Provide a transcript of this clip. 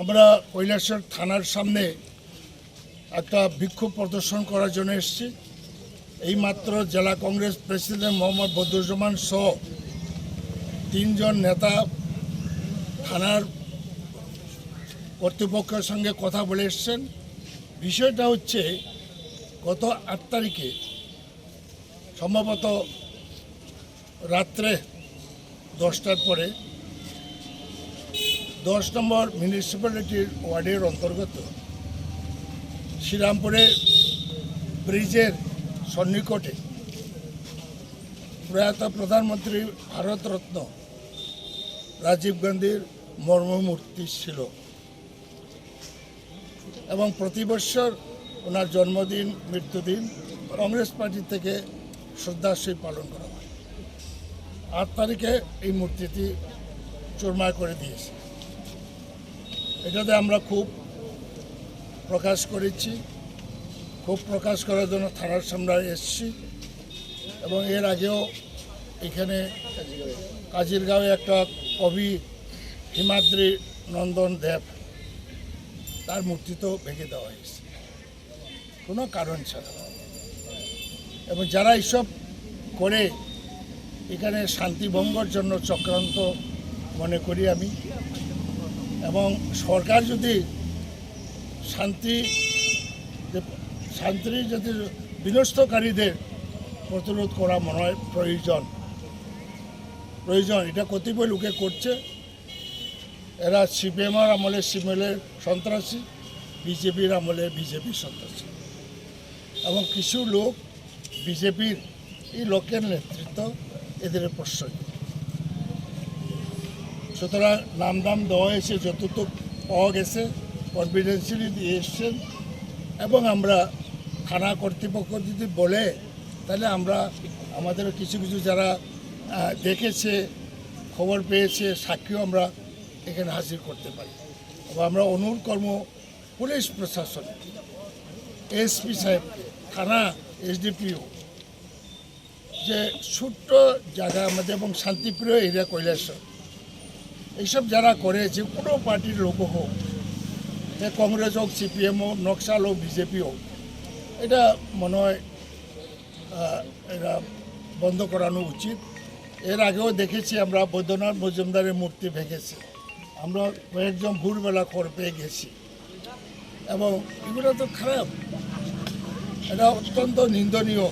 আমরা কৈলাসর থানার সামনে একটা বিক্ষোভ প্রদর্শন করার জন্য এসেছি। এইমাত্র জেলা কংগ্রেস প্রেসিডেন্ট মোহাম্মদ বদরুজ্জামান সহ তিনজন নেতা থানার কর্তৃপক্ষের সঙ্গে কথা বলে এসছেন। বিষয়টা হচ্ছে, গত আট তারিখে সম্ভবত রাত্রে দশটার পরে দশ নম্বর মিউনিসিপ্যালিটির ওয়ার্ডের অন্তর্গত। শ্রীরামপুরে ব্রিজের সন্নিকটে প্রয়াত প্রধানমন্ত্রী ভারতরত্ন রাজীব গান্ধীর মর্মমূর্তি ছিল। এবং প্রতি বছর ওনার জন্মদিন, মৃত্যুদিন কংগ্রেস পার্টি থেকে শ্রদ্ধাশী পালন করা হয়। আট তারিখে এই মূর্তিটি চুরমার করে দিয়েছে। এটাতে আমরা খুব প্রকাশ করেছি। খুব প্রকাশ করার জন্য থানার সামনে এসেছি এবং এর আগেও এখানে কাজিরগাঁওয়ে একটা কবি হিমাদ্রি নন্দন দেব তার মূর্তি তো ভেঙে দেওয়া হয়েছে। কোনো কারণ ছাড়া। এবং যারা এইসব করে এখানে শান্তি ভঙ্গর জন্য চক্রান্ত মনে করি আমি। এবং সরকার যদি শান্তি শান্তি যদি বিনষ্টকারীদের প্রতিরোধ করা মনে হয় প্রয়োজন। প্রয়োজন, এটা কতিপয় লোকে করছে। এরা সিপিএমের আমলে, সিপিএমের সন্ত্রাসী, বিজেপির আমলে, বিজেপির সন্ত্রাসী। এবং কিছু লোক বিজেপির এই লোকের নেতৃত্ব এদের প্রশ্রয়। সুতরাং নাম দাম দেওয়া হয়েছে যতটুকু পাওয়া গেছে কনফিডেন্সিয়ালি দিয়ে এসছেন। এবং আমরা থানা কর্তৃপক্ষ যদি বলে, তাহলে আমরা আমাদের কিছু কিছু যারা দেখেছে, খবর পেয়েছে, সাক্ষীও আমরা এখানে হাজির করতে পারি। এবং আমরা অনুরোধ কর্ম পুলিশ প্রশাসন, এসপি সাহেবকে থানা এসডিপিও, যে ছোট্ট জায়গা আমাদের এবং শান্তিপ্রিয় এরিয়া কৈলাসর এইসব যারা করে যে কোনো পার্টির লোক হোক সে কংগ্রেস হোক, সিপিএম হোক, নকশাল হোক, বিজেপি হোক, এটা মনে হয় এটা বন্ধ করানো উচিত। এর আগেও দেখেছি আমরা, বৈদ্যনাথ মজুমদারের মূর্তি ভেঙেছি। আমরা কয়েকজন ভোরবেলা খবর পেয়ে গেছি। এবং এগুলো তো খারাপ। এটা অত্যন্ত নিন্দনীয়।